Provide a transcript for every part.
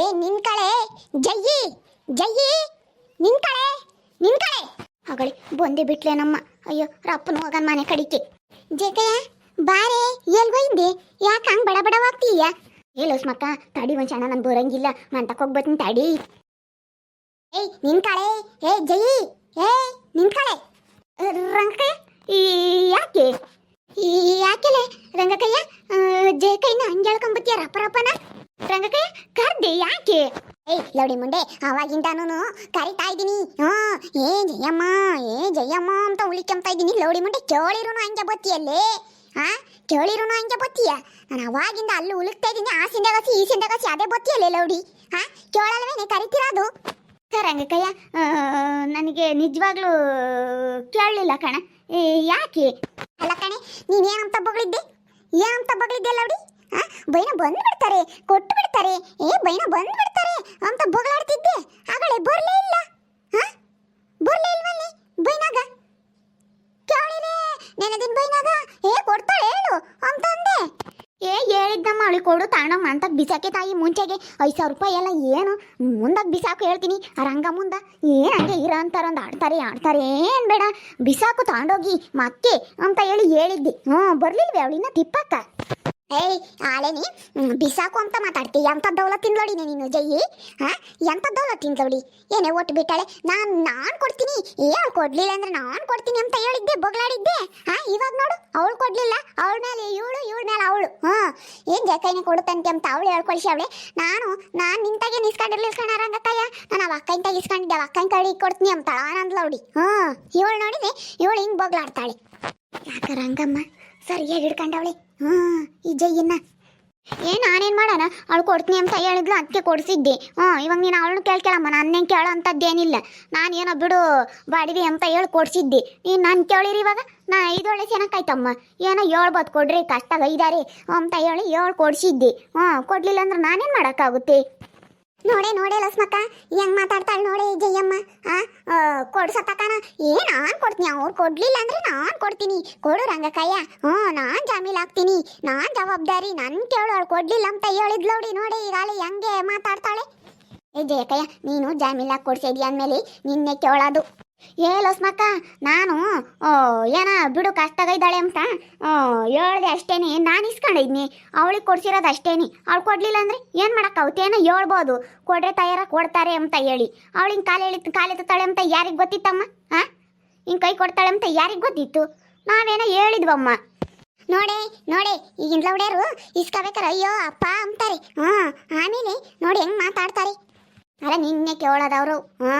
ಏ, ನಿನ್ ಕಳೆ, ಜಯ್ಯಿ ಜಯ್ಯಿ, ನಿನ್ ಕಳೆ ನಿನ್ ಕಳೆ. ಅಗಳಿ ಬಂದೆ ಬಿಟ್ಲೇನಮ್ಮ ಅಯ್ಯೋ, ರಪ್ಪನ ಹೋಗನ್ ಮನೆ ಕಡಿಕೆ. ಜಗಯ್ಯ ಬಾರೆ ಎಲ್ಗೋಯ್ದೆ ಯಾಕೆ ಹಂಗ್ ಬಡ ಬಡ ಹೇಳೋಸ್ ಹೇಳು ಮಕ್ಕ ತಡಿ ಒಂದ್ ಕ್ಷಣ ನನ್ ಬರಂಗಿಲ್ಲ. ಮಂಟಕ್ ಹೋಗ್ಬತ್ತೀನಿ, ತಡಿ. ಏಯ್ ನಿನ್ ಕಳೆ, ಏ ಜಯಿ ಏ, ನಿನ್ ಕಳೆ. ಈ, ಯಾಕೆ? ಯಾಕೆಲೆ? ರಂಗಕಯ್ಯ ಜಯಕೈನ ಹಂಗೆ ಹೇಳ್ಕೊಂಬತ್ತೀಯ, ರಪ್ಪ, ರಪ್ಪನ? ರಂಗಕಯ್ಯ ಕರ್ದೆ ಯಾಕೆ? ಏಯ್ ಲೌಡಿ ಮುಂಡೆ ಅವಾಗಿಂದಾನು ಕರಿತಾ ಇದ್ದೀನಿ. ಹಾ, ಏ ಜಯಮ್ಮ ಏ ಜಯಮ್ಮ ಅಂತ ಉಳಿಕೊಂತ ಇದ್ದೀನಿ. ಲೌಡಿ ಮುಂಡೆ, ಕೇಳಿರುನು ಹಂಗೆ ಬತ್ತಿಯಲ್ಲಿ? ಹಾ, ಕೇಳಿರುನು ಹಂಗೆ ಬತ್ತಿಯ? ನಾನು ಅವಾಗಿಂದ ಅಲ್ಲಿ ಉಳುಕ್ತಾ ಇದ್ದೀನಿ ಆ ಸಿಂದಗಸಿ ಈ ಸಿಂದಗಸಿ ಅದೇ ಬತ್ತಿಯಲ್ಲೇ ಲೌಡಿ ಹಾ, ಕೇಳಲ್ವೇನೆ ಕರಿತಿರೋದು ರಂಗಕಯ್ಯ ನನಗೆ ನಿಜವಾಗ್ಲೂ ಕೇಳಲಿಲ್ಲ ಕಣ. ಯಾಕೆ? ಅಲ್ಲ ಕಣೆ ಏನಂತ ಬಗಳಿದ್ದೆ? ಏನಂತ ಬಗಳಿದ್ದೆ ಲೌಡಿ ಬೈನ ಬಂದು ಬಿಡ್ತಾರೆ ಕೊಟ್ಟು ಬಿಡ್ತಾರೆ. ಏ, ಬೈನ ಬಂದು ಬಿಡ್ತಾರೆ ಅಂತ ಬೊಗಳಾಡ್ತಿದ್ದೆ. ಆಗಲೇ ಬರ್ಲೇ ಇಲ್ಲ. ಬರ್ಲೇ ಇಲ್ವಲ್ಲಿ? ಬೈನಾಗ? ಕೇಳಿದೆ, ನೆನದಿನ ಬೈನಾಗ. ಏ, ಕೊಡ್ತಾಳೆ ಹೇಳು ಅಂತಂದೆ. ಏ ಹೇಳಿದ್ದಮ್ಮ ಅವಳಿಗೆ ಕೊಡು ತಾಣಮ್ಮ ಅಂತ ಬಿಸಾಕೆ ತಾಯಿ ಮುಂಚೆಗೆ. ಐದು ಸಾವಿರ ರೂಪಾಯಿ ಎಲ್ಲ ಏನು? ಮುಂದಾಗ ಬಿಸಾಕು ಹೇಳ್ತೀನಿ. ರಂಗ ಮುಂದ ಏನು ಹಂಗೆ ಇರೋ ಅಂತಾರ ಒಂದು ಆಡ್ತಾರೆ ಆಡ್ತಾರೆ ಏನು ಬೇಡ. ಬಿಸಾಕು ತಗೊಂಡೋಗಿ ಮಕ್ಕೆ ಅಂತ ಹೇಳಿ ಹೇಳಿದ್ದೆ. ಹ್ಞೂ ಬರಲಿಲ್ವೇ ಅವಳಿನ ತಿಪ್ಪಕ್ಕ? ಏಯ್, ಆಲೇನಿ ಬಿಸಾಕು ಅಂತ ಮಾತಾಡ್ತಿ ಎಂತ ದೌಲ ನೋಡಿ ನೀನು ಜಯ್ಯಿ ಹಾ? ದೌಲ ತಿನ್ಲೋಡಿ? ಏನೇ ಒಟ್ಟು ಬಿಟ್ಟಾಳೆ? ನಾನ್ ನಾನ್ ಕೊಡ್ತೀನಿ. ಏ ಅವ್ಳು ಕೊಡ್ಲಿಲ್ಲ ಅಂದ್ರೆ ನಾನ್ ಕೊಡ್ತೀನಿ ಅಂತ ಹೇಳಿದ್ದೆ ಬೊಗಳಾಡಿದ್ದೆ ಹಾ, ಇವಾಗ ನೋಡು, ಅವಳು ಕೊಡ್ಲಿಲ್ಲ. ಅವಳ ಮೇಲೆ ಇವಳು, ಇವಳ ಮೇಲೆ ಅವಳು. ಹಾ, ಏನ್ ಜಕೈನೆ ಕೊಡುತ್ತಂತೆ ಅಂತ ಅವಳು ಹೇಳ್ಕೊಳ್ಸಿ ಅವಳೆ. ನಾನು, ನಾನ್ ನಿಂತಾಗೆ ನಿಸ್ಕೊಂಡಿರ್ಲಿ ಇಸ್ಕೊಂಡ ರಂಗಕ್ಕಯ್ಯ ನಾನು ಅವ ಅಕ್ಕಂತ ಇಸ್ಕೊಂಡಿದ್ದೆ, ಅವ ಅಕ್ಕನ ಕಡೆ ಕೊಡ್ತೀನಿ ಅಂತ ಆನಂದ್ ಲೌಡಿ ಹಾ, ಇವಳು ನೋಡಿದೆ ಇವಳು ಹಿಂಗ್ ಬೊಗಳಾಡ್ತಾಳೆ ಯಾಕ ರಂಗಮ್ಮ? ಸರಿಯಾಗಿ ಹಿಡ್ಕೊಂಡವಳೆ. ಹಾ ಈ ಜೈಯನ್ನ. ಏ, ನಾನೇನ್ ಮಾಡೋಣ? ಅವಳು ಕೊಡ್ತೀನಿ ಅಂತ ಹೇಳಿದ್ಲು, ಅದಕ್ಕೆ ಕೊಡಿಸಿದ್ದೆ. ಹ್ಞೂ ಇವಾಗ ನೀನು ಅವಳನ್ನ ಕೇಳ್ಕೇಳಮ್ಮ ನನ್ನೇನು ಕೇಳೋ ಅಂಥದ್ದೇನಿಲ್ಲ. ನಾನು ಏನೋ ಬಿಡು ಬಾಡಿದೆ ಅಂತ ಹೇಳಿ ಕೊಡಿಸಿದ್ದೆ. ನೀನು ನಾನು ಕೇಳಿರಿ ಇವಾಗ. ನಾ ಇದೊಳ್ಳೆ ಚೆನ್ನಾಗಾಯ್ತಮ್ಮ ಏನೋ ಹೇಳ್ಬೋದು ಕೊಡ್ರಿ ಕಷ್ಟ ಐದಾರಿ ಅಂತ ಹೇಳಿ ಹೇಳಿ ಕೊಡಿಸಿದ್ದೆ. ಹ್ಞೂ ಕೊಡ್ಲಿಲ್ಲ ಅಂದ್ರೆ ನಾನೇನು ಮಾಡೋಕ್ಕಾಗುತ್ತೆ? ನೋಡೆ ನೋಡೆ ಲಸ್ಮಕ್ಕ. ಹೆಂಗ್ ಮಾತಾಡ್ತಾಳ ನೋಡೆ ಜಯಮ್ಮಾ. ಆ ಕೊಡ್ಸತ್ತಕನ ಏ, ನಾನ್ ಕೊಡ್ತೀನಿ. ಅವ್ರು ಕೊಡ್ಲಿಲ್ಲ ಅಂದ್ರೆ ನಾನ್ ಕೊಡ್ತೀನಿ. ಕೊಡು ರಂಗಕ್ಕಯ್ಯ ಹ್ಞೂ, ನಾನ್ ಜಾಮೀಲ್ ಹಾಕ್ತೀನಿ. ನಾನ್ ಜವಾಬ್ದಾರಿ. ನನ್ ಕೇಳು, ಅವ್ಳು ಕೊಡ್ಲಿಲ್ಲ ಅಂತ ಹೇಳಿದ್ಲೋಡಿ ನೋಡಿ ಈಗಾಳೆ ಹೆಂಗೆ ಮಾತಾಡ್ತಾಳೆ. ಏ, ಜಯಕಯ್ಯ, ನೀನು ಜಾಮೀಲ್ ಹಾಕಿ ಕೊಡ್ಸಿದ್ಯ ಅಂದ್ಮೇಲೆ ನಿನ್ನೆ ಕೇಳೋದು. ಏ ಲಸ್ಮಕ್ಕ, ನಾನು ಏನ ಬಿಡು ಕಷ್ಟಗೈದಾಳೆ ಅಂತ ಹೇಳ್ದೆ ಅಷ್ಟೇನೆ, ನಾನು ಇಸ್ಕೊಂಡಿದ್ನಿ ಅವಳಿಗೆ ಕೊಡ್ಸಿರೋದು ಅಷ್ಟೇನಿ. ಅವಳು ಕೊಡಲಿಲ್ಲ ಅಂದ್ರೆ ಏನು ಮಾಡೋಕ್ಕಾಗುತ್ತೇನೋ ಹೇಳ್ಬೋದು. ಕೊಡ್ರೆ ತಯಾರ ಕೊಡ್ತಾರೆ ಅಂತ ಹೇಳಿ. ಅವಳಿಗೆ ಕಾಲು ಎಳಿ ಕಾಲೆತ್ತಾಳೆ ಅಂತ ಯಾರಿಗೆ ಗೊತ್ತಿತ್ತಮ್ಮ? ಹಾ ಹಿಂಗೆ ಕೈ ಕೊಡ್ತಾಳೆ ಅಂತ ಯಾರಿಗೆ ಗೊತ್ತಿತ್ತು? ನಾವೇನೋ ಹೇಳಿದ್ವಮ್ಮ. ನೋಡೆ ನೋಡೆ ಈಗಿನ ಲೌಡ್ಯಾರು ಇಸ್ಕೋಬೇಕಾರೆ. ಅಯ್ಯೋ, ಅಪ್ಪ ಅಂತಾರೆ. ಹ್ಞೂ ಆಮೇಲೆ ನೋಡಿ ಹೆಂಗೆ ಮಾತಾಡ್ತಾರೆ. ಅಲ್ಲ, ನಿನ್ನೆ ಕೇಳೋದವ್ರು. ಹಾ,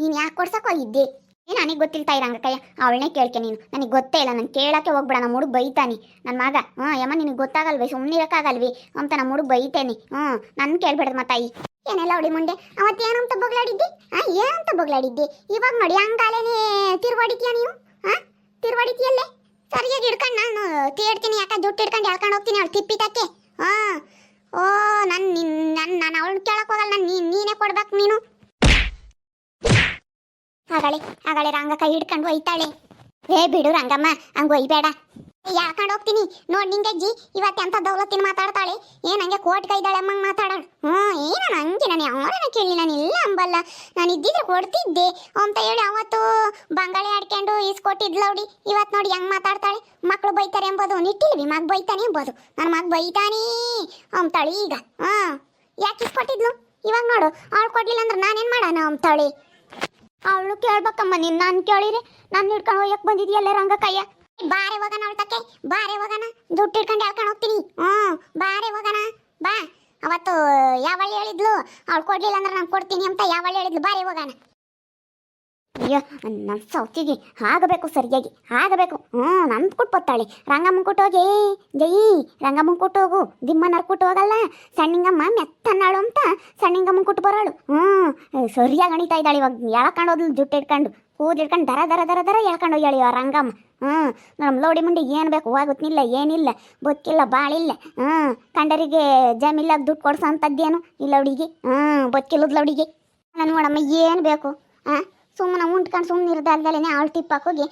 ನೀನು ಯಾಕೆ ಕೊಡ್ಸಕ್ ಹೋಗಿದ್ದೆ ಏ ನನಗೆ ಗೊತ್ತಿಲ್ತಾ ಇರಂಗಕ್ಕಯ್ಯ ಅವಳನ್ನೇ ಕೇಳ್ಕೆ ನೀನು. ನನಗೆ ಗೊತ್ತೇ ಇಲ್ಲ, ನಾನು ಕೇಳಕ್ಕೆ ಹೋಗ್ಬೇಡ ನಮ್ಮ ಹುಡುಗ ಬೈತಾನೆ. ನನ್ನ ಮಗ ಹ್ಞೂ ಯಮ್ಮ, ನಿನಗೆ ಗೊತ್ತಾಗಲ್ವೇ? ಸುಮ್ಮನೆ ಇರೋಕ್ಕಾಗಲ್ವಿ? ಅಂತ ನಮ್ಮ ಹುಡುಗ ಬೈತೇನೆ. ಹ್ಞೂ ನನ್ನ ಕೇಳ್ಬೇಡ್ದು ಮತ್ತ ತಾಯಿ. ಏನೆಲ್ಲ ಅವಳಿ ಮುಂದೆ? ಅವತ್ತೇನಂತ ಬೊಗ್ಲಾಡಿದ್ದೆ? ಹಾಂ, ಏನಂತ ಬೊಗ್ಲಾಡಿದ್ದೆ? ಇವಾಗ ನೋಡಿ ಹಂಗಾಲೇನೆ ತಿರುವಾಡಿದ್ಯಾ ನೀವು? ಹಾ, ತಿರುವಾಡಿದ್ಯಲ್ಲೇ? ಸರಿಯಾಗಿ ಹಿಡ್ಕೊಂಡು ನಾನು, ತೀಡ್ತೀನಿ ಯಾಕೆ? ದುಡ್ಡು ಹಿಡ್ಕೊಂಡು ಎಳ್ಕೊಂಡು ಹೋಗ್ತೀನಿ ಅವಳು ತಿಪ್ಪಿತಕ್ಕೆ. ಹಾ ಓ, ನನ್ ನಿನ್ ನನ್ ನಾನು ಅವಳನ್ನ ಕೇಳಕ್ ಹೋಗಲ್ಲ, ನಾನು ನೀನ್ ನೀನೇ ಕೊಡ್ಬೇಕು ನೀನು. ಆಗಳೇ ಆಗಳೇ ರಂಗ ಕೈ ಹಿಡ್ಕೊಂಡು ಒಯ್ತಾಳೆ ಏ, ಬಿಡು ರಂಗಮ್ಮ, ಹಂಗ ಒಯ್ಬೇಡ. ಯಾಕಂಡ್ ಹೋಗ್ತೀನಿ? ನೋಡ್ ನಿಂಗಜ್ಜಿ ಇವತ್ತು ಎಂತ ದೌಲತ್ತಿನ ಮಾತಾಡ್ತಾಳೆ. ಏನ್ ಹಂಗೆ ಕೋಟ್ ಕೈದಾಳೆ ಅಮ್ಮಂಗ್ ಮಾತಾಡೋಳು ಹ್ಞೂ, ಏನ ಹಂಗೆ, ನಾನು ಯಾರನ್ನ ಕೇಳಿ ನಾನು ಇಲ್ಲ ಅಂಬಲ್ಲ. ನಾನು ಇದ್ದಿದ್ರೆ ಕೊಡ್ತಿದ್ದೆ. ಅಂತ ಹೇಳಿ ಅವತ್ತು ಬಂಗಾಳಿ ಆಡ್ಕೊಂಡು ಈಸ್ಕೊಟ್ಟಿದ್ಲೌಡಿ ಇವತ್ತು ನೋಡಿ ಹೆಂಗ್ ಮಾತಾಡ್ತಾಳೆ. ಮಕ್ಕಳು ಬೈತಾರೆ ಎಂಬುದು, ನಿಟ್ಟಿಲ್ವಿ ಮಗ ಬೈತಾನೆ ಎಂಬುದು. ನನ್ನ ಮಗ ಬೈತಾನೇ ಅಂತಾಳೆ ಈಗ. ಹಾ. ಯಾಕೆ ಇಸ್ಕೊಟ್ಟಿದ್ಲು ಇವಾಗ ನೋಡು, ಅವಳು ಕೊಡ್ಲಿಲ್ಲ ಅಂದ್ರೆ ನಾನೇನು ಮಾಡೋಣ ಅಂತಾಳೆ ಅವಳು ಕೇಳ್ಬೇಕಮ್ಮ ನಿನ್ನ ನಾನು ಕೇಳಿರಿ. ನಾನು ಹಿಡ್ಕೊಂಡು ಹೋಯಕ್ ಬಂದಿದ್ಯಲ್ಲ ರಂಗ ಕೈಯ ಬಾರೆ ಹೋಗಣ ಅವಳ ತಕ್ಕೆ, ಬಾರೆ ಹೋಗೋಣ. ದುಡ್ಡು ಹಿಡ್ಕೊಂಡು ಹೇಳ್ಕೊಂಡು ಹೋಗ್ತೀನಿ? ಹ್ಞೂ, ಬಾರೆ ಹೋಗಣ. ಬಾ. ಅವತ್ತು ಯಾವಳು ಹೇಳಿದ್ಲು? ಅವಳು ಕೊಡ್ಲಿಲ್ಲ ಅಂದ್ರೆ ನಾನು ಕೊಡ್ತೀನಿ ಅಂತ ಯಾವಳು ಹೇಳಿದ್ಲು? ಬಾರೆ ಹೋಗಣ. ಅಯ್ಯೋ ನನ್ನ ಸೌತಿಗೆ ಆಗಬೇಕು ಸರಿಯಾಗಿ ಆಗಬೇಕು ಹ್ಞೂ ನನ್ನ ಕೊಟ್ಬತ್ತಾಳೆ ರಂಗಮ್ಮನ ಕೊಟ್ಟೋಗಿ ಜೈ, ರಂಗಮ್ಮನ ಕೊಟ್ಟೋಗು ದಿಮ್ಮನರ್ ಕೊಟ್ಟು ಹೋಗಲ್ಲ. ಸಣ್ಣಿಂಗಮ್ಮ ಮೆತ್ತನ್ನಾಳು ಅಂತ ಸಣ್ಣಿಂಗಮ್ಮ ಕೊಟ್ಟು ಬರೋಳು. ಹ್ಞೂ ಸರಿಯಾಗಿ ಅಣಿತಾ ಇದ್ದಾಳೆ ಇವಾಗ. ಎಳ್ಕೊಂಡು ಹೋದ್ಲು, ಜುಟ್ಟು ಇಟ್ಕೊಂಡು ಕೂದ್ ಇಟ್ಕೊಂಡು ದರ ದರ ದರ ದರ ಎಳ್ಕೊಂಡು ಹೋಗ್ಯಾಳಿ ಇವಾಗ ರಂಗಮ್ಮ. ಹ್ಞೂ ನಮ್ಮ ಲೋಡಿ ಮುಂಡಿ ಏನು ಬೇಕು ಹೋಗುತ್ತಿಲ್ಲ, ಏನಿಲ್ಲ. ಬೊಕ್ಕಿಲ್ಲ ಬಾಳಿಲ್ಲ. ಹ್ಞೂ ಕಂಡರಿಗೆ ಜಮೀಲಾಗ ದುಡ್ಡು ಕೊಡ್ಸೋ ಅಂಥದ್ದೇನು ಇಲ್ಲ ಹುಡುಗಿ ಹ್ಞೂ ಬೊಕ್ಕಿಲ್ಲದ ಲೌಡಿಗೆ ನಾನು ನೋಡಮ್ಮ, ಏನು ಬೇಕು? ಹಾಂ? ಸುಮ್ಮನೆ ಉಂಟ್ಕೊಂಡು ಸುಮ್ಮನೆ ಇರ್ದಲ್ದಲೇ ಅವಳು ಟಿಪ್ಪಕ್ಕೆ ಹೋಗಿ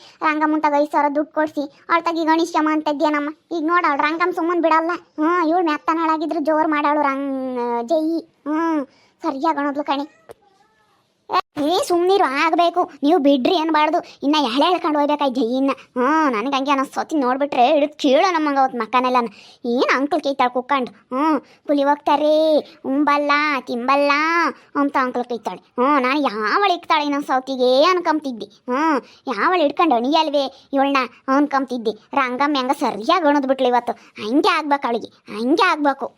ಮುಂಟಾಗ ಐದು ಸಾವಿರ ದುಡ್ಡು ಕೊಡಿಸಿ. ಅವಳ ತಗಿ ಗಣೇಶಮ್ಮ ಅಂತ ಇದ್ದೇನಮ್ಮ ಈಗ ನೋಡವಳು ರಂಗಮ್ಮ ಸುಮ್ಮನೆ ಬಿಡಲ್ಲ. ಹ್ಞೂ ಇವಳು ಮೆತ್ತನಾಳಾಗಿದ್ರು ಜೋರು ಮಾಡಾಳು ರಂಗ್, ಜೈ. ಹ್ಞೂ ಸರಿಯಾಗಿ ಅಣೋದ್ಲು ಕಣಿ. ಏ ಸುಮ್ಮನಿರು ಆಗಬೇಕು. ನೀವು ಬಿಡ್ರಿ ಅನ್ಬಾರ್ದು. ಇನ್ನ ಎಳೆ ಎಳ್ಕೊಂಡು ಹೋಗ್ಬೇಕಾಯ್ ಜೈನ ಹ್ಞೂ ನನಗೆ ಹಂಗೆ ಅನ್ನಿಸ್ತೋತಿ ನೋಡಿಬಿಟ್ರೆ ಹಿಡಿದು ಕೇಳೋ ನಮ್ಮಂಗೆ ಅವತ್ತು ಮಕ್ಕನೆಲ್ಲ ಏನು ಅಂಕಲ್ ಕೈತಾಳೆ ಕುಕ್ಕಂಡು? ಹ್ಞೂ ಪುಲಿ ಹೋಗ್ತಾರೆ. ಉಂಬಲ್ಲ, ತಿಂಬಲ್ಲ ಅಂತ ಅಂಕಲ್ ಕೈತಾಳೆ ಹ್ಞೂ ನಾನು ಯಾವಳು ಇಕ್ತಾಳೆ ಇನ್ನೊಂದು ಸೌತಿಗೆ ಅನ್ಕೊಂತಿದ್ದೆ ಹ್ಞೂ ಯಾವಳು ಹಿಡ್ಕೊಂಡು ಅಣಿಯಲ್ವೇ ಇವಳನ್ನ ಅನ್ಕೊಂತಿದ್ದೆ ರಂಗಮ್ಮ ಹೆಂಗ ಸರಿಯಾಗಿ ಅಣದ್ಬಿಟ್ಲು ಇವತ್ತು. ಹಂಗೆ ಆಗ್ಬೇಕು ಅವಳಿಗೆ. ಹಂಗೆ ಆಗ್ಬೇಕು.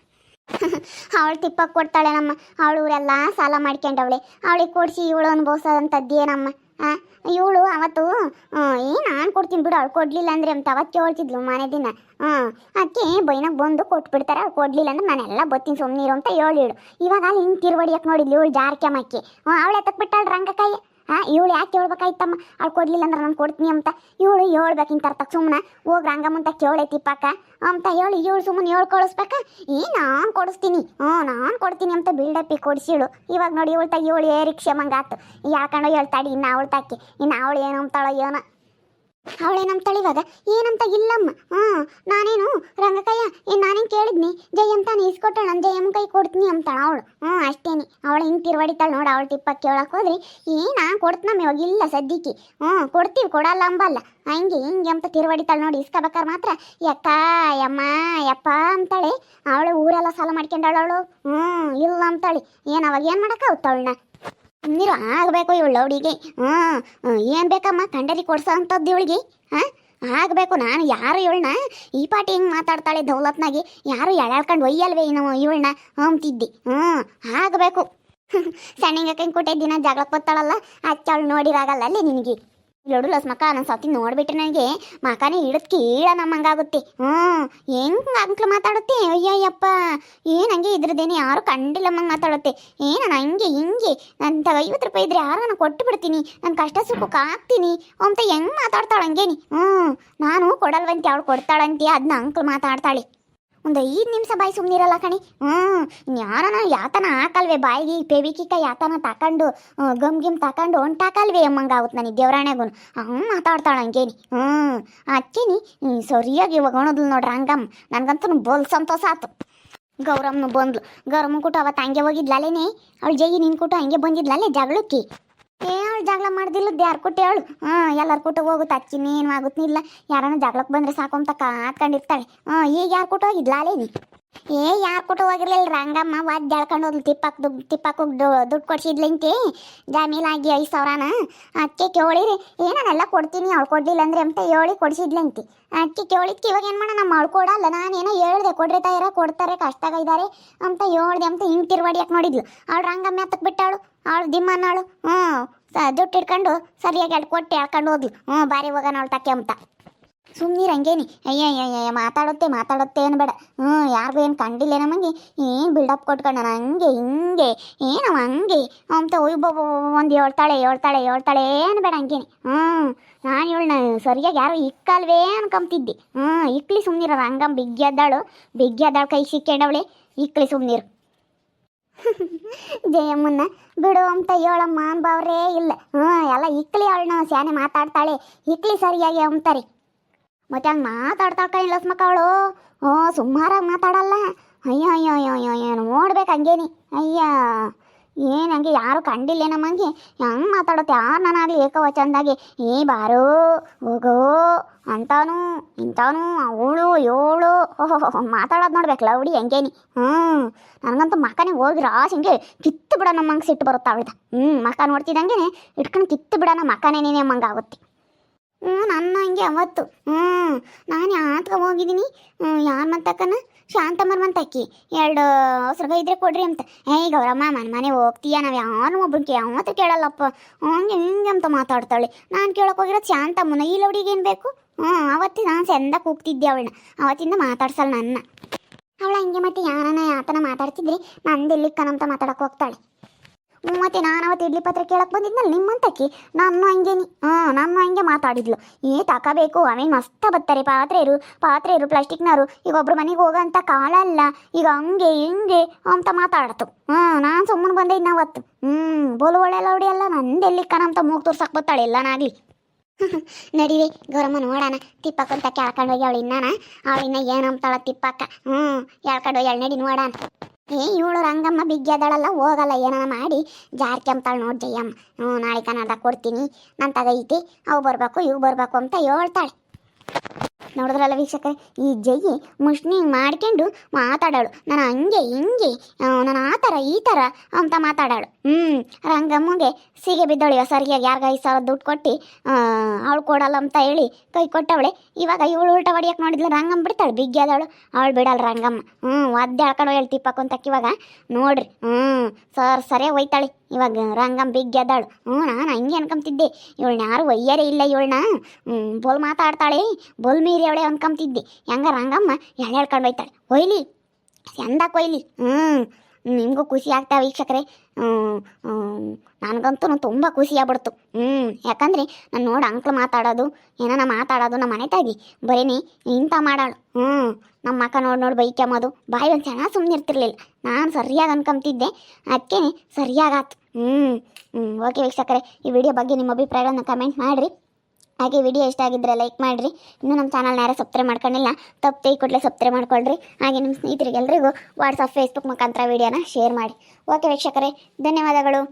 ಅವಳು ತಿಪ್ಪಕ್ಕೆ ಕೊಡ್ತಾಳೆ ನಮ್ಮ ಅವಳು ಊರೆಲ್ಲ ಸಾಲ ಮಾಡ್ಕೊಂಡವಳೆ. ಅವಳಿಗೆ ಕೊಡಿಸಿ ಇವಳು ಆ, ಇವಳು ಅವತ್ತು ಏನು ನಾನು ಕೊಡ್ತೀನಿ ಬಿಡು, ಅವಳು ಕೊಡಲಿಲ್ಲ ಅಂದ್ರೆ ಅಂತ ಅವತ್ತು ಕೇಳ್ತಿದ್ಲು ಮನೆ ದಿನ. ಹಾಂ ಅಕ್ಕಿ ಬೈನಾಗ ಬಂದು ಕೊಟ್ಬಿಡ್ತಾರೆ, ಅವ್ಳು ಕೊಡ್ಲಿಲ್ಲ ಅಂದ್ರೆ ನಾನೆಲ್ಲ ಬತ್ತೀನಿ ಸುಮ್ಮನಿರು ಅಂತ ಹೇಳಿಳು ಇವಾಗ ಅಲ್ಲಿ ಹಿಂಗೆ ತಿರುವಡಿಯಕ್ಕೆ ನೋಡಿದ್ಲು ಇವಳು ಜಾರ್ಕೆ ಮಕ್ಕಿ ಹ್ಞೂ ಅವಳು ಎತ್ತಕ್ಕೆ ಬಿಟ್ಟಾಳು ರಂಗಕಾಯಿ ಹಾಂ, ಇವಳು ಯಾಕೆ ಹೇಳ್ಬೇಕಾಯ್ತಮ್ಮ ಅವ್ಳು ಕೊಡ್ಲಿಲ್ಲ ಅಂದ್ರೆ ನಾನು ಕೊಡ್ತೀನಿ ಅಂತ. ಇವಳು ಹೇಳ್ಬೇಕಿಂತ ಅರ್ಥ ಸುಮ್ಮನೆ ಹೋಗಿ ರಂಗಮ್ಮಂತ ಕೇಳೈತಿ ಪಾಕ. ಅಂತ ಹೇಳಿ ಇವಳು ಸುಮ್ಮನೆ ಹೇಳಿ ಕಳಿಸ್ಬೇಕ. ಈ ನಾನು ಕೊಡಿಸ್ತೀನಿ. ಹ್ಞೂ ನಾನು ಕೊಡ್ತೀನಿ ಅಂತ ಬಿಲ್ಡಪ್ಪಿ ಕೊಡಿಸಿಳು. ಇವಾಗ ನೋಡಿ ಇವಳು ತಾಗಿ ಇವಳು ಏ ರಿಕ್ಷೆ ಮಂಗಾತು ಯಾಕಂಡು ಹೇಳ್ತಾಡಿ ಇನ್ನು ಅವಳು ತಾಕಿ ಇನ್ನು ಅವಳು ಏನು ಅಂತಾಳೋ ಏನೋ. ಅವಳೇನಂತಾಳೆ ಇವಾಗ ಏನಂತ ಇಲ್ಲಮ್ಮ. ಹ್ಞೂ ನಾನೇನು? ರಂಗಕಯ್ಯ ಏನು ನಾನೇನು ಕೇಳಿದ್ನಿ? ಜೈ ಅಂತ ಇಸ್ಕೊಟ್ಟಾಳ ನಾನು ಜಯಮ್ಮ ಕೈ ಕೊಡ್ತೀನಿ ಅಂತಾಳ ಅವಳು. ಹ್ಞೂ, ಅಷ್ಟೇನಿ. ಅವಳು ಹಿಂಗೆ ತಿರುವಡಿತಾಳೆ ನೋಡಿ, ಅವಳು ಟಿಪ್ಪ ಕೇಳಕ್ಕೆ ಹೋದ್ರಿ. ಏನ ಕೊಡ್ತನಮ್ಮ ಇವಾಗ ಇಲ್ಲ ಸದ್ಯಕ್ಕೆ. ಹ್ಞೂ, ಕೊಡ್ತೀವಿ, ಕೊಡಲ್ಲ ಅಂಬಲ್ಲ ಹಂಗೆ, ಹಿಂಗೆ ಅಂತ ತಿರುವಡಿತಾಳೆ ನೋಡಿ ಇಸ್ಕೋಬೇಕಾರೆ ಮಾತ್ರ. ಯಕ್ಕ, ಯಮ್ಮ, ಯಪ್ಪ ಅಂತಾಳೆ. ಅವಳು ಊರೆಲ್ಲ ಸಾಲ ಮಾಡ್ಕೊಂಡಾಳು ಅವಳು ಹ್ಞೂ, ಇಲ್ಲ ಅಂತಾಳೆ. ಏನು, ಅವಾಗ ಏನು ಮಾಡೋಕ್ಕಾಗುತ್ತವಳನ್ನ ನೀರು ಆಗಬೇಕು ಇವಳು ಅವಳಿಗೆ. ಹ್ಞೂ ಏನ್ ಬೇಕಮ್ಮ ಕಂಡರಿ ಕೊಡ್ಸೋ ಅಂತದ್ದು ಇವಳಿಗೆ? ಹಾಂ, ಆಗಬೇಕು ನಾನು ಯಾರು ಇವಳನ್ನ? ಈ ಪಾಟಿ ಹಿಂಗೆ ಮಾತಾಡ್ತಾಳೆ ದೌಲತ್ನಾಗಿ? ಯಾರು ಎಳಾಡ್ಕೊಂಡು ಒಯ್ಯಲ್ವೇ ನಾವು ಇವಳನ್ನ ಅಂತಿದ್ದೆ ಹ್ಞೂ, ಆಗಬೇಕು. ಸಣ್ಣಿಗೆ ಕೊಟ್ಟೆ ದಿನ ಜಗಳಕ್ಕೆ ಅಚ್ಚ ಅವಳು ನೋಡಿರಾಗಲ್ಲ ಅಲ್ಲಿ ನಿನಗೆ. ಲೊಡು ಲಸ್ ಮಕ್ಕ ನನ್ನ ಸತಿ ನೋಡ್ಬಿಟ್ರೆ ನನಗೆ ಮಕನೇ ಹಿಡಿದು ಕೀಳ ನಮ್ಮಂಗಾಗುತ್ತೆ. ಹ್ಞೂ ಹೆಂಗೆ ಅಂಕ್ಲು ಮಾತಾಡುತ್ತೆ? ಅಯ್ಯಯ್ಯಪ್ಪ, ಏನು ಹಂಗೆ ಇದ್ರದ್ದೇನೆ ಯಾರು ಕಂಡಿಲ್ಲಮ್ಮ ಮಾತಾಡುತ್ತೆ ಏ, ನಾನು ಹಂಗೆ ಹಿಂಗೆ. ನನ್ನ ಐವತ್ತು ರೂಪಾಯಿ ಇದ್ರೆ ಯಾರು ನಾನು ಕೊಟ್ಟು ಬಿಡ್ತೀನಿ. ನನ್ನ ಕಷ್ಟ ಸುಖಕ್ಕೆ ಅಂತ ಹೆಂಗೆ ಮಾತಾಡ್ತಾಳೆ ಹಂಗೇನಿ? ಹ್ಞೂ ನಾನು ಕೊಡಲ್ವಂತೆ, ಅವಳು ಕೊಡ್ತಾಳಂತೆ. ಅದನ್ನ ಅಂಕ್ಲು ಮಾತಾಡ್ತಾಳೆ. ಒಂದು ಐದು ನಿಮಿಷ ಬಾಯಿ ಸುಮ್ಮನಿರಲ್ಲ ಕಣಿ. ಹ್ಞೂ ಯಾರನ ಯಾತನ ಹಾಕಲ್ವೇ ಬಾಯಿಗೆ ಪೆವಿಕಿಕ ಯಾತನ ತಕೊಂಡು ಗಮ್ ಗಿಮ್ ತಕೊಂಡು ಹೊಂಟಾಕಲ್ವೇ ಅಮ್ಮಂಗಾಗುತ್ತೆ ನನಗೆ ದೇವರಾಣೆಗೂ ಹ್ಞೂ ಮಾತಾಡ್ತಾಳೆ ಹಂಗೇನಿ. ಹ್ಞೂ ಅಕ್ಕೇನಿ ಸರಿಯಾಗಿ ಇವಾಗ ಒಣದ್ಲು ನೋಡ್ರಿ ಹಂಗಮ್ಮ. ನನಗಂತೂ ಬೋಲ್ ಸಂತೋಷ ಆತು. ಗೌರಮ್ಮನು ಬಂದ್ಲು. ಗೌರಮ್ಮ ಕೂಟ ಅವತ್ತು ಹಂಗೆ ಹೋಗಿದ್ಲಲ್ಲೇನೆ? ಅವಳು ಜೈ ನಿನ್ ಕೂಟ ಹಂಗೆ ಬಂದಿದ್ಲಲ್ಲೇ ಜಗಳಕ್ಕೆ? ಅವಳು ಜಗಳ ಮಾಡ್ದಿಲ್ಲದ್ದು ಯಾರು ಕೊಟ್ಟು ಹೇಳು? ಹಾಂ, ಎಲ್ಲರ ಕೊಟ್ಟು ಹೋಗುತ್ತೆ ಅಚ್ಚಿನೇನು ಆಗುತ್ತಿಲ್ಲ ಯಾರನ್ನ ಜಗಳಕ್ಕೆ ಬಂದರೆ ಸಾಕು ಅಂತ ಕಾತ್ಕೊಂಡಿರ್ತಾಳೆ. ಹಾಂ, ಈಗ ಯಾರು ಕೊಟ್ಟು ಹೋಗಿದ್ಲಾಲೇನಿ ಏ, ಯಾರು ಕೊಟ್ಟು ಹೋಗಿರ್ಲಿಲ್ಲ ರಂಗಮ್ಮ ವಾದ್ ಜಳ್ಕೊಂಡು ಹೋದ್ಲು ತಿಪ್ಪಕ್ಕೆ ದುಡ್ಡು ದುಡ್ಡು ಕೊಡ್ಸಿದ್ಲಿಂತಿ. ಜಾಮೀಲಾಗಿ ಐದು ಸಾವಿರನ. ಅಕ್ಕಿ ಕೇಳಿರಿ ಏನಾನೆಲ್ಲ ನಾನೆಲ್ಲ ಕೊಡ್ತೀನಿ ಅವಳು ಕೊಡ್ಲಿಲ್ಲ ಅಂದ್ರೆ ಅಂತ ಹೇಳಿ ಕೊಡ್ಸಿದ್ಲಂತಿ. ಅಕ್ಕಿ ಕೇಳಿದ್ಕೆ ಇವಾಗ ಏನು ಮಾಡೋಣ ಅವಳು ಕೊಡಲ್ಲ, ನಾನೇನೋ ಹೇಳ್ದೆ, ಕೊಡ್ರಿ ತಾಯಿರ, ಕೊಡ್ತಾರೆ ಕಷ್ಟಾಗ ಇದ್ದಾರೆ ಅಂತ ಹೇಳ್ದೆ ಅಂತ ಹಿಂಗೆ ತಿರುವಾಡಿಯಕ್ಕೆ ನೋಡಿದ್ಲು. ಅವಳು ರಂಗಮ್ಮ ಎತ್ತಕ್ ಬಿಟ್ಟಾಳು, ಅವಳು ದಿಮ್ಮನಾಳು ಹ್ಞೂ ದುಡ್ಡು ಇಟ್ಕೊಂಡು ಸರಿಯಾಗಿ ಎರಡು ಕೊಟ್ಟು ಹೇಳ್ಕೊಂಡು ಹೋದ್ಲು. ಹ್ಞೂ ಬಾರಿ ಹೋಗೋಣ ಅವಳು ತಕ್ಕೆ ಅಂತ. ಸುಮ್ಮನಿರು ಹಂಗೇನಿ ಅಯ್ಯ ಅಯ್ಯ ಮಾತಾಡುತ್ತೆ ಮಾತಾಡುತ್ತೆ ಅನ್ಬೇಡ. ಬೇಡ ಹ್ಞೂ, ಯಾರಿಗೂ ಏನು ಕಂಡಿಲ್ಲ ನಮಗೆ ಏನು ಬಿಲ್ಡಪ್ ಕೊಟ್ಕೊಂಡ ಹಂಗೆ, ಹಿಂಗೆ ಏನವ ಹಂಗೆ? ಅಂತ ಒಯ್ಬೊಬ್ಬ ಒಂದು ಹೇಳ್ತಾಳೆ ಹೇಳ್ತಾಳೆ ಹೇಳ್ತಾಳೆ ಏನು ಬೇಡ ಹಂಗೇನಿ. ಹ್ಞೂ, ನಾನು ಇವಳನ್ನ ಸರಿಯಾಗಿ ಯಾರು ಇಕ್ಕಲ್ವೇ ಅನ್ಕೊಂತಿದ್ದೆ ಹ್ಞೂ, ಇಕ್ಲಿ ಸುಮ್ಮನಿರ ರಂಗಮ್ಮ ಬಿಗ್ಗೆದ್ದಾಳು ಬಿಗ್ಗೆದ್ದಾಳು ಕೈ ಸಿಕ್ಕೊಂಡವಳೆ ಇಕ್ಲಿ ಸುಮ್ಮನಿರು ಜಯಮ್ಮನ್ನ ಬಿಡು ಅಂತ ಹೇಳಮ್ಮ ಅನ್ಬವ್ರೇ ಇಲ್ಲ. ಹ್ಞೂ, ಎಲ್ಲ ಇಕ್ಲಿ ಅವಳನ್ನ ಸ್ಯಾನೆ ಮಾತಾಡ್ತಾಳೆ. ಇಕ್ಲಿ ಸರಿಯಾಗಿ ಅಂತಾರೆ ಮತ್ತೆ ಹಂಗೆ ಮಾತಾಡ್ತಾಳ ಕೈ ಲಸ್ಮಕ್ಕ ಅವಳು. ಹ್ಞೂ ಸುಮಾರಾಗಿ ಮಾತಾಡಲ್ಲ. ಅಯ್ಯೋ ಅಯ್ಯೋ ಅಯ್ಯೋ ಅಯ್ಯೋ ಅಯ್ಯೋ ನೋಡ್ಬೇಕು ಹಂಗೇನಿ ಅಯ್ಯ, ಏನು ಹಂಗೆ ಯಾರು ಕಂಡಿಲ್ಲ ನಮ್ಮಂಗೆ ಹೆಂಗೆ. ಮಾತಾಡುತ್ತೆ ಯಾರು ನಾನಾಗಲಿ ಏಕವಚಂದಾಗಿ ಏ, ಬಾರೋ, ಹೋಗೋ, ಅಂತಾನು, ಇಂತಾನು, ಅವಳು ಏಳು ಓಹೋ ಮಾತಾಡೋದು ನೋಡ್ಬೇಕು ಲೌಡಿ ಹಂಗೇನಿ ಹ್ಞೂ ನನಗಂತೂ ಮಕ್ಕನೇ ಹೋಗಿ ರಾಶ್ ಹಿಂಗೆ ಕಿತ್ತು ಬಿಡ ನಮ್ಮಂಗೆ ಸಿಟ್ಟು ಬರುತ್ತೆ ಅವಳ್ದ ಹ್ಞೂ ಮಕ್ಕ ನೋಡ್ತಿದ್ದಂಗೆ ಇಟ್ಕೊಂಡು ಕಿತ್ತು ಬಿಡ ನಮ್ಮ ಮಕ್ಕನೇ ನೀನೇ ಆಗುತ್ತೆ. ಹ್ಞೂ, ನನ್ನ ಹಂಗೆ ಅವತ್ತು. ಹ್ಞೂ, ನಾನು ಯಾತ್ಕ ಹೋಗಿದ್ದೀನಿ. ಹ್ಞೂ, ಯಾರು ಮತ್ತಕ್ಕನ ಶಾಂತಮ್ಮರ್ ಮಂತಕ್ಕಿ ಎರಡು ಅವಸರ ಇದ್ರೆ ಕೊಡ್ರಿ ಅಂತ. ಏಯ್ ಗೌರಮ್ಮ, ಮನೆ ಮನೆ ಹೋಗ್ತೀಯ? ನಾವು ಯಾರು ಒಬ್ಬನಿಗೆ ಯಾವತ್ತೂ ಕೇಳಲ್ಲಪ್ಪ. ಹಂಗೆ ಹಿಂಗೆ ಅಂತ ಮಾತಾಡ್ತಾಳೆ. ನಾನು ಕೇಳಕ್ಕೆ ಹೋಗಿರೋ ಶಾಂತಮ್ಮನ. ಈ ಲೌಡಿಗೆ ಏನು ಬೇಕು? ಹ್ಞೂ ಅವತ್ತಿ ನಾನು ಚಂದ ಕೂಗ್ತಿದ್ದೆ ಅವಳನ್ನ. ಅವತ್ತಿಂದ ಮಾತಾಡ್ಸಲ್ಲ ನನ್ನ. ಅವಳು ಹಂಗೆ ಮತ್ತೆ ಯಾರನ ಯಾತನ ಮಾತಾಡ್ತಿದ್ರಿ ನಂದು ಇಲ್ಲಿ ಕನಂತ ಮಾತಾಡಕ್ಕೆ ಹೋಗ್ತಾಳೆ. ಮತ್ತೆ ನಾನು ಅವತ್ತು ಇಡ್ಲಿ ಪತ್ರ ಕೇಳಕ್ಕೆ ಬಂದಿದ್ನಲ್ಲ ನಿಮ್ಮಂತಕ್ಕೆ? ನಾನು ಹಂಗೇನಿ ಹಾಂ, ನಾನು ಹಂಗೆ ಮಾತಾಡಿದ್ಲು. ಏ ತಗೋಬೇಕು ಆಮೇಲೆ ಮಸ್ತ ಬರ್ತಾರೆ ಪಾತ್ರೆರು ಪಾತ್ರೆರು ಪ್ಲಾಸ್ಟಿಕ್ನವರು ಈಗ ಒಬ್ರು ಮನೆಗೆ ಹೋಗೋಂಥ ಕಾಲ ಅಲ್ಲ ಈಗ ಹಂಗೆ, ಹಿಂಗೆ ಅಂತ ಮಾತಾಡ್ತು. ಹಾಂ, ನಾನು ಸುಮ್ಮನೆ ಬಂದೆ ಅವತ್ತು. ಹ್ಞೂ ಬೋಲು ಲೌಡಿ ಅಲ್ಲ ನಂದೆಲ್ಲಿ ಕಣಂತ ಮೂಗು ತೋರ್ಸಕ್ಕೆ ಬರ್ತಾಳೆ ಎಲ್ಲನಾಗ್ಲಿ. ನಡೀರಿ, ಗೌರಮ್ಮ ನೋಡೋಣ ತಿಪ್ಪಕ್ಕಂತ ಕೇಳ್ಕೊಂಡು ಹೋಗಿ ಅವಳು ಇನ್ನಾನ ಅವಳು ಇನ್ನ ಏನಂತಾಳ ತಿಪ್ಪಕ್ಕ? ಹ್ಞೂ ಹೇಳ್ಕೊಂಡು ಹೋಗಿ ನಡಿ ನೋಡೋಣ. ಏ, ಇವಳು ರಂಗಮ್ಮ ಬಿಗ್ಗ್ಯದಳಲ್ಲ ಹೋಗಲ್ಲ ಏನಾರ ಮಾಡಿ. ಜಾರ್ಕೆಂಬ್ತಾಳೆ ನೋಡಿ ಜಯಮ್ಮ. ಹ್ಞೂ ನಾಳೆ ಕನ್ನಡ ಕೊಡ್ತೀನಿ. ನಾನು ತಗೈತಿ ಅವು ಬರಬೇಕು, ಇವು ಬರಬೇಕು ಅಂತ ಹೇಳ್ತಾಳೆ. ನೋಡಿದ್ರಲ್ಲ ವೀಕ್ಷಕರೆ, ಈ ಜಯಿ ಮುಷ್ಣಿ ಮಾಡ್ಕೊಂಡು ಮಾತಾಡೋಳು. ನಾನು ಹಂಗೆ, ಹಿಂಗೆ ನಾನು ಆ ಥರ, ಈ ಥರ ಅಂತ ಮಾತಾಡೋಳು. ಹ್ಞೂ ರಂಗಮ್ಮಗೆ ಸಿಗೆ ಬಿದ್ದಳು ಸರಿಯಾಗಿ. ಯಾರಿಗ ಐದು ಸಾವಿರ ದುಡ್ಡು ಕೊಟ್ಟು ಅವಳು ಕೊಡಲ್ಲ ಅಂತ ಹೇಳಿ ಕೈ ಕೊಟ್ಟವಳೆ. ಇವಾಗ ಇವಳು ಉಲ್ಟ ಹೊಡಿಯಕ್ಕೆ ನೋಡಿದ್ಲು, ರಂಗಮ್ಮ ಬಿಡ್ತಾಳೆ. ಬಿಗ್ಗ್ಯಾದವಳು ಅವಳು ಬಿಡಲ್ಲ ರಂಗಮ್ಮ. ಹ್ಞೂ ಒದ್ದೆ ಹೇಳ್ಕೊಂಡು ಹೇಳಿ ತಿಪ್ಪಕ್ಕಂತಕ್ಕೆ ಇವಾಗ. ನೋಡ್ರಿ ಹ್ಞೂ ಸರ್ ಸರಿಯಾಗಿ ಒಯ್ತಾಳೆ. ಇವಾಗ ರಂಗಮ್ಮ ಬಿಗ್ಗ್ಯಾದಳು ಹ್ಞೂ ನಾನು ಹಂಗೆ ಅನ್ಕೊಂತಿದ್ದೆ. ಇವಳನ್ನ ಯಾರು ಒಯ್ಯರೇ ಇಲ್ಲ ಇವಳನ್ನ. ಬೋಲ್ ಮಾತಾಡ್ತಾಳೆ. ಬೋಲ್ ಅವಳೆ ಅನ್ಕೊಂತಿದ್ದೆ ಹೆಂಗ ರಂಗಮ್ಮ ಎಳೆ ಹೇಳ್ಕೊಂಡು ಹೋಯ್ತಾಳೆ. ಕೊಯ್ಲಿ. ಚಂದ ಕೊಯ್ಲಿ. ಹ್ಞೂ ನಿಮಗೂ ಖುಷಿ ಆಗ್ತಾ ವೀಕ್ಷಕರೇ. ನನಗಂತೂ ತುಂಬ ಖುಷಿ ಆಗ್ಬಿಡ್ತು. ಹ್ಞೂ ಯಾಕಂದ್ರೆ ನಾನು ನೋಡಿ ಅಂಕಲ್ ಮಾತಾಡೋದು, ಏನಾನ ಮಾತಾಡೋದು ನಮ್ಮ ಮನೆ ತಾಗಿ ಬರೀನಿ ಇಂಥ ಮಾಡಾಳು. ಹ್ಞೂ ನಮ್ಮ ಅಕ್ಕ ನೋಡಿ ನೋಡಿ ಬೈಕ್ಯಮ್ಮದು. ಬಾಯಿ ಒಂದು ಚೆನ್ನಾಗಿ ಸುಮ್ಮನೆ ಇರ್ತಿರ್ಲಿಲ್ಲ. ನಾನು ಸರಿಯಾಗಿ ಅನ್ಕೊಂತಿದ್ದೆ ಅದಕ್ಕೆ ಸರಿಯಾಗಾತು ಹ್ಞೂ ಹ್ಞೂ ಓಕೆ ವೀಕ್ಷಕರೇ. ಈ ವಿಡಿಯೋ ಬಗ್ಗೆ ನಿಮ್ಮ ಅಭಿಪ್ರಾಯಗಳನ್ನು ಕಮೆಂಟ್ ಮಾಡಿರಿ. ಹಾಗೆ ವಿಡಿಯೋ ಇಷ್ಟ ಆಗಿದ್ರೆ ಲೈಕ್ ಮಾಡಿರಿ. ಇನ್ನೂ ನಮ್ಮ ಚಾನಲ್ನ ಯಾರು ಸಬ್ಸ್ಕ್ರೈಬ್ ಮಾಡ್ಕೊಂಡಿಲ್ಲ, ತಪ್ಪು ಕೂಡಲೇ ಸಬ್ಸ್ಕ್ರೈಬ್ ಮಾಡ್ಕೊಳ್ರಿ. ಹಾಗೆ ನಿಮ್ಮ ಸ್ನೇಹಿತರಿಗೆಲ್ಲರಿಗೂ ವಾಟ್ಸಪ್ ಫೇಸ್ಬುಕ್ ಮುಖಾಂತರ ವಿಡಿಯೋನ ಶೇರ್ ಮಾಡಿ. ಓಕೆ ವೀಕ್ಷಕರೇ, ಧನ್ಯವಾದಗಳು.